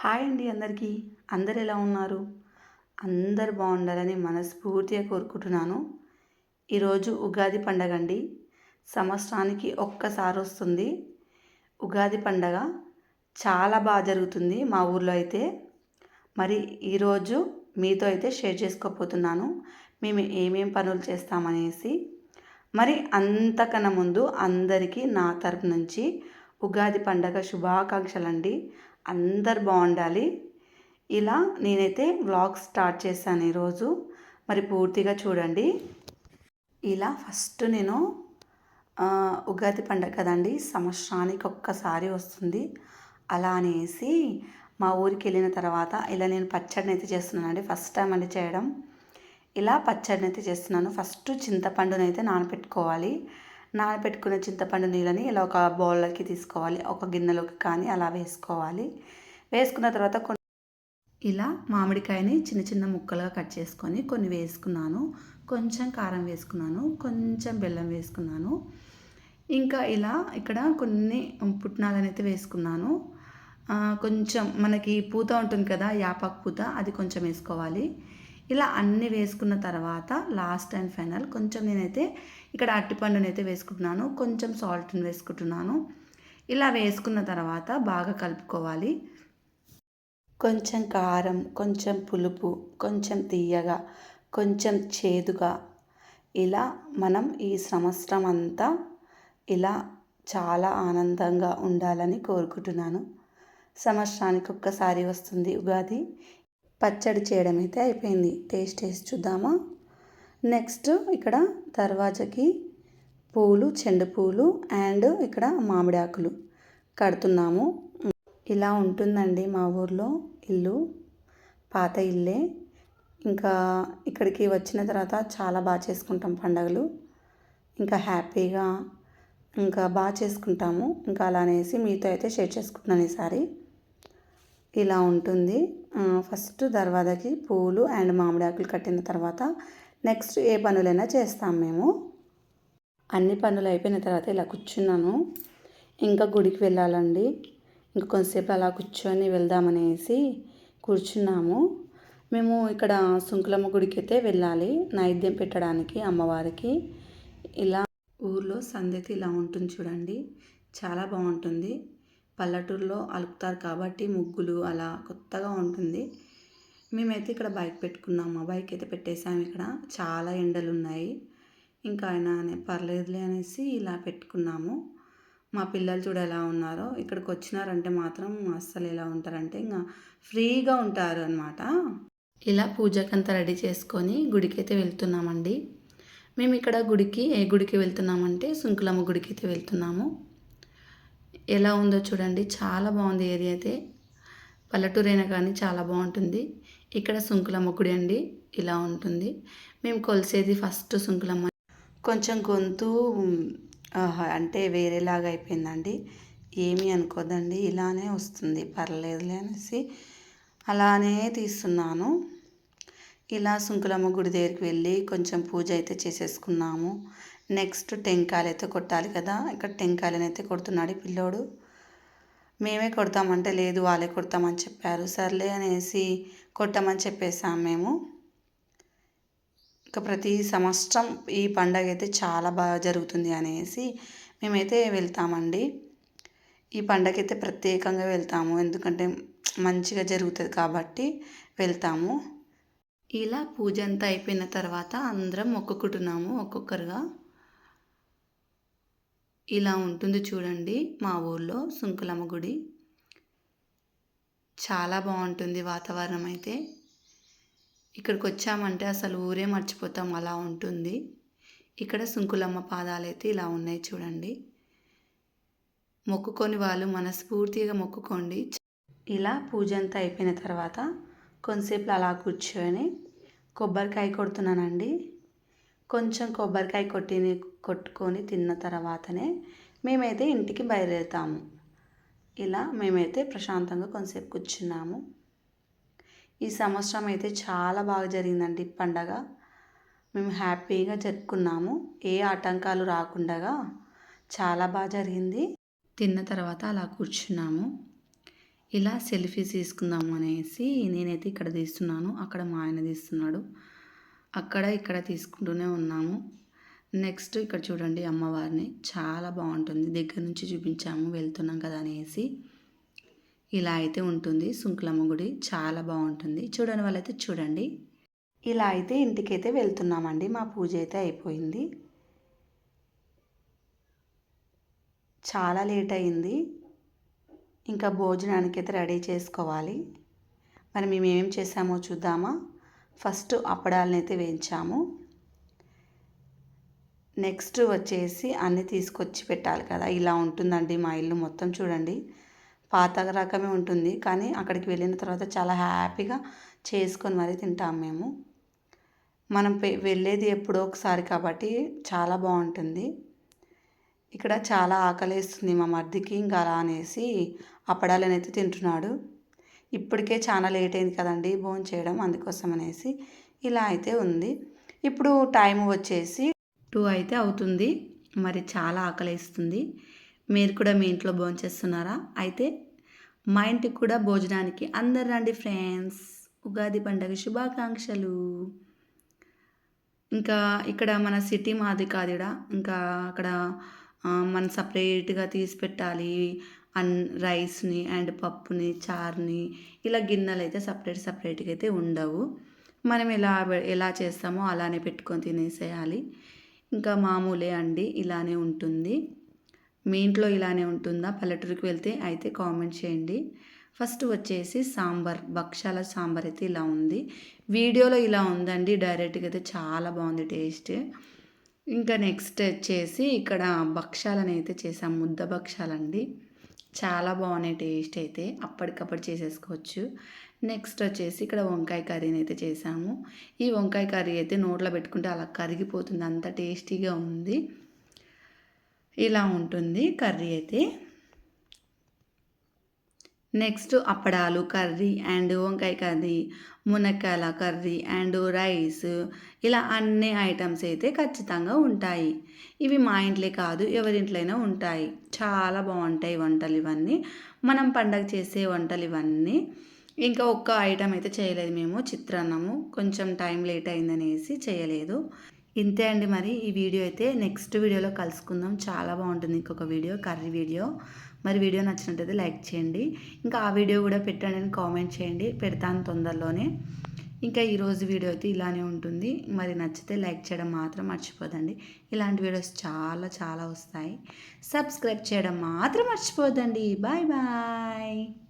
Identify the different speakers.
Speaker 1: Hi అండి అందరికీ. అందరు ఎలా ఉన్నారు? అందరు బాగుండాలని మనస్ఫూర్తిగా కోరుకుంటున్నాను. ఈరోజు ఉగాది పండగ అండి. సంవత్సరానికి ఒక్కసారి వస్తుంది. ఉగాది పండగ చాలా బాగా జరుగుతుంది మా ఊర్లో అయితే. మరి ఈరోజు మీతో అయితే షేర్ చేసుకోపోతున్నాను మేము ఏమేం పనులు చేస్తామనేసి. మరి అంతకన్నా ముందు అందరికీ నా తరపు నుంచి ఉగాది పండగ శుభాకాంక్షలు అండి అందరు బాగుండాలి. ఇలా నేనైతే వ్లాగ్ స్టార్ట్ చేశాను ఈరోజు. మరి పూర్తిగా చూడండి. ఇలా ఫస్ట్ నేను ఉగాది పండగ కదండి సంవత్సరానికి ఒక్కసారి వస్తుంది. అలా అనేసి మా ఊరికి వెళ్ళిన తర్వాత ఇలా నేను పచ్చడిని అయితే చేస్తున్నానండి. ఫస్ట్ టైం అండి చేయడం. ఇలా పచ్చడిని అయితే చేస్తున్నాను. ఫస్ట్ చింతపండునైతే నానపెట్టుకోవాలి. నానబెట్టుకోవాలి నానబెట్టుకున్న చింతపండు నీళ్ళని ఇలా ఒక బౌల్లోకి తీసుకోవాలి. ఒక గిన్నెలోకి కానీ అలా వేసుకోవాలి. వేసుకున్న తర్వాత కొన్ని ఇలా మామిడికాయని చిన్న చిన్న ముక్కలుగా కట్ చేసుకొని కొన్ని వేసుకున్నాను. కొంచెం కారం వేసుకున్నాను. కొంచెం బెల్లం వేసుకున్నాను. ఇంకా ఇలా ఇక్కడ కొన్ని పుట్నాలను అయితే వేసుకున్నాను కొంచెం మనకి పూత ఉంటుంది కదా యాపాకు పూత అది కొంచెం వేసుకోవాలి. ఇలా అన్నీ వేసుకున్న తర్వాత లాస్ట్ అండ్ ఫైనల్ కొంచెం నేనైతే ఇక్కడ అరటిపండుని అయితే వేసుకుంటున్నాను. కొంచెం సాల్ట్ని వేసుకుంటున్నాను. ఇలా వేసుకున్న తర్వాత బాగా కలుపుకోవాలి. కొంచెం కారం కొంచెం పులుపు కొంచెం తీయగా కొంచెం చేదుగా ఇలా మనం ఈ సంవత్సరం అంతా ఇలా చాలా ఆనందంగా ఉండాలని కోరుకుంటున్నాను. సంవత్సరానికి ఒక్కసారి వస్తుంది ఉగాది. పచ్చడి చేయడం అయితే అయిపోయింది. టేస్ట్ చేసి చూద్దామా? నెక్స్ట్ ఇక్కడ దర్వాజకి పూలు చెండు పూలు అండ్ ఇక్కడ మామిడి ఆకులు కడుతున్నాము. ఇలా ఉంటుందండి మా ఊర్లో ఇల్లు పాత ఇల్లే. ఇంకా ఇక్కడికి వచ్చిన తర్వాత చాలా బాగా చేసుకుంటాం పండగలు. ఇంకా హ్యాపీగా ఇంకా బాగా చేసుకుంటాము. ఇంకా అలా అనేసి మీతో అయితే షేర్ చేసుకుంటున్నాను ఈసారి. ఇలా ఉంటుంది. ఫస్ట్ దర్వాజకి పూలు అండ్ మామిడి ఆకులు కట్టిన తర్వాత నెక్స్ట్ ఏ పనులైనా చేస్తాం మేము. అన్ని పనులు అయిపోయిన తర్వాత ఇలా కూర్చున్నాను. ఇంకా గుడికి వెళ్ళాలండి. ఇంకా కొంతసేపు అలా కూర్చొని వెళ్దామనేసి కూర్చున్నాము. మేము ఇక్కడ సుంకులమ్మ గుడికి అయితే వెళ్ళాలి. నైవేద్యం పెట్టడానికి అమ్మవారికి. ఇలా ఊర్లో సందతి ఇలా ఉంటుంది చూడండి. చాలా బాగుంటుంది. పల్లెటూరులో అలుపుతారు కాబట్టి ముగ్గులు అలా కొత్తగా ఉంటుంది. మేమైతే ఇక్కడ బైక్ పెట్టుకున్నాము బైక్ అయితే పెట్టేసాము ఇక్కడ. చాలా ఎండలు ఉన్నాయి ఇంకా ఆయన అనే- పర్లేదులే అనేసి ఇలా పెట్టుకున్నాము. మా పిల్లలు చూడ ఎలా ఉన్నారో. ఇక్కడికి వచ్చినారంటే మాత్రం అస్సలు ఎలా ఉంటారంటే ఇంకా ఫ్రీగా ఉంటారు అనమాట ఇలా పూజకంతా రెడీ చేసుకొని గుడికి అయితే వెళ్తున్నామండి. మేము ఇక్కడ గుడికి ఏ గుడికి వెళ్తున్నామంటే సుంకులమ్మ గుడికి అయితే వెళ్తున్నాము. ఎలా ఉందో చూడండి. చాలా బాగుంది ఏరియా అయితే. పల్లెటూరైనా కానీ చాలా బాగుంటుంది. ఇక్కడ సుంకులమ్మ గుడి అండి. ఇలా ఉంటుంది. మేము కొలిసేది ఫస్ట్ సుంకులమ్మ. కొంచెం గొంతు అంటే వేరేలాగా అయిపోయిందండి. ఏమీ అనుకోదండి. ఇలానే వస్తుంది. పర్లేదులే అనేసి అలానే తీస్తున్నాను. ఇలా సుంకులమ్మ గుడి దగ్గరికి వెళ్ళి కొంచెం పూజ అయితే చేసేసుకున్నాము. నెక్స్ట్ టెంకాయలు అయితే కొట్టాలి కదా. ఇక్కడ టెంకాయలను అయితే కొడుతున్నాడు పిల్లోడు. మేమే కొడతామంటే లేదు వాళ్ళే కొడతామని చెప్పారు. సర్లే అనేసి కొట్టమని చెప్పేసాం మేము. ఇంకా ప్రతి సంవత్సరం ఈ పండగ అయితే చాలా బాగా జరుగుతుంది అనేసి మేమైతే వెళ్తామండి. ఈ పండగ అయితే ప్రత్యేకంగా వెళ్తాము. ఎందుకంటే మంచిగా జరుగుతుంది కాబట్టి వెళ్తాము. ఇలా పూజ అంతా అయిపోయిన తర్వాత అందరం మొక్కుకుంటున్నాము ఒక్కొక్కరుగా. ఇలా ఉంటుంది చూడండి మా ఊర్లో సుంకులమ్మ గుడి. చాలా బాగుంటుంది వాతావరణం అయితే. ఇక్కడికి వచ్చామంటే అసలు ఊరే మర్చిపోతాం అలా ఉంటుంది. ఇక్కడ సుంకులమ్మ పాదాలు అయితే ఇలా ఉన్నాయి చూడండి. మొక్కుకొని వాళ్ళు మనస్ఫూర్తిగా మొక్కుకోండి. ఇలా పూజ అంతా అయిపోయిన తర్వాత కొంతసేపు అలా కూర్చొని కొబ్బరికాయ కొడుతున్నానండి. కొంచెం కొబ్బరికాయ కొట్టి కొట్టుకొని తిన్న తర్వాతనే మేమైతే ఇంటికి బయలుదేరుతాము. ఇలా మేమైతే ప్రశాంతంగా కొంతసేపు కూర్చున్నాము. ఈ సంవత్సరం అయితే చాలా బాగా జరిగిందండి. ఈ పండగ మేము హ్యాపీగా జరుపుకున్నాము. ఏ ఆటంకాలు రాకుండా చాలా బాగా జరిగింది. తిన్న తర్వాత అలా కూర్చున్నాము. ఇలా సెల్ఫీస్ తీసుకుందాము అనేసి నేనైతే ఇక్కడ తీస్తున్నాను. అక్కడ మా ఆయన తీస్తున్నాడు. అక్కడ ఇక్కడ తీసుకుంటూనే ఉన్నాము. నెక్స్ట్ ఇక్కడ చూడండి అమ్మవారిని. చాలా బాగుంటుంది. దగ్గర నుంచి చూపించాము వెళ్తున్నాం కదా అనేసి. ఇలా అయితే ఉంటుంది. సుంకులమ్మ గుడి చాలా బాగుంటుంది. చూడని వాళ్ళైతే చూడండి. ఇలా అయితే ఇంటికైతే వెళ్తున్నామండి. మా పూజ అయితే అయిపోయింది. చాలా లేట్ అయింది. ఇంకా భోజనానికి అయితే రెడీ చేసుకోవాలి. మరి మేము ఏం చేసామో చూద్దామా? ఫస్ట్ అప్పడాలనైతే అయితే వేయించాము. నెక్స్ట్ వచ్చేసి అన్నీ తీసుకొచ్చి పెట్టాలి కదా. ఇలా ఉంటుందండి మా ఇల్లు మొత్తం చూడండి. పాత రకమే ఉంటుంది కానీ అక్కడికి వెళ్ళిన తర్వాత చాలా హ్యాపీగా చేసుకొని మరీ తింటాం మేము. మనం వెళ్ళేది ఎప్పుడో ఒకసారి కాబట్టి చాలా బాగుంటుంది. ఇక్కడ చాలా ఆకలేస్తుంది మా మర్దికి ఇంకా అలా అనేసి అప్పడాలనైతే తింటున్నాడు. ఇప్పటికే చాలా లేట్ అయింది కదండి భోజనం చేయడం అందుకోసం అనేసి ఇలా అయితే ఉంది. ఇప్పుడు టైం వచ్చేసి టూ అయితే అవుతుంది. మరి చాలా ఆకలిస్తుంది. మీరు కూడా మీ ఇంట్లో భోజనం చేస్తున్నారా? అయితే మా ఇంటికి కూడా భోజనానికి అందరు రండి ఫ్రెండ్స్. ఉగాది పండుగ శుభాకాంక్షలు. ఇంకా ఇక్కడ మన సిటీ మాది కాదుడ ఇంకా అక్కడ మనం సపరేట్గా తీసి పెట్టాలి. అన్ రైస్ని అండ్ పప్పుని చార్ని ఇలా గిన్నెలు అయితే సపరేట్ సపరేట్గా అయితే ఉండవు. మనం ఎలా ఎలా చేస్తామో అలానే పెట్టుకొని తినేసేయాలి. ఇంకా మామూలే అండి ఇలానే ఉంటుంది. మీ ఇంట్లో ఇలానే ఉంటుందా? పల్లెటూరుకి వెళ్తే అయితే కామెంట్ చేయండి. ఫస్ట్ వచ్చేసి సాంబార్ భక్షాల సాంబార్ అయితే ఇలా ఉంది. వీడియోలో ఇలా ఉందండి డైరెక్ట్గా అయితే చాలా బాగుంది టేస్ట్. ఇంకా నెక్స్ట్ వచ్చేసి ఇక్కడ భక్షాలని అయితే చేసాం ముద్ద భక్షాలండి. చాలా బాగున్నాయి టేస్ట్ అయితే. అప్పటికప్పుడు చేసేసుకోవచ్చు. నెక్స్ట్ వచ్చేసి ఇక్కడ వంకాయ కర్రీని అయితే చేసాము. ఈ వంకాయ కర్రీ అయితే నోట్లో పెట్టుకుంటే అలా కరిగిపోతుంది. అంత టేస్టీగా ఉంది. ఇలా ఉంటుంది కర్రీ అయితే. నెక్స్ట్ అప్పడాలు కర్రీ అండ్ వంకాయ కర్రీ మునక్కాయల కర్రీ అండ్ రైస్. ఇలా అన్ని ఐటమ్స్ అయితే ఖచ్చితంగా ఉంటాయి. ఇవి మా ఇంట్లో కాదు ఎవరింట్లైనా ఉంటాయి. చాలా బాగుంటాయి వంటలు ఇవన్నీ. మనం పండగ చేసే వంటలు ఇవన్నీ. ఇంకా ఒక్క ఐటమ్ అయితే చేయలేదు మేము చిత్రాన్నము. కొంచెం టైం లేట్ అయిందనేసి చేయలేదు. ఇంతే అండి మరి. ఈ వీడియో అయితే నెక్స్ట్ వీడియోలో కలుసుకుందాం. చాలా బాగుంటుంది ఇంకొక వీడియో కర్రీ వీడియో. మరి వీడియో నచ్చినట్టయితే లైక్ చేయండి. ఇంకా ఆ వీడియో కూడా పెట్టండి అని కామెంట్ చేయండి. పెడతాను తొందరలోనే. ఇంకా ఈరోజు వీడియో అయితే ఇలానే ఉంటుంది. మరి నచ్చితే లైక్ చేయడం మాత్రం మర్చిపోదండి. ఇలాంటి వీడియోస్ చాలా చాలా వస్తాయి. సబ్స్క్రైబ్ చేయడం మాత్రం మర్చిపోదండి. Bye bye.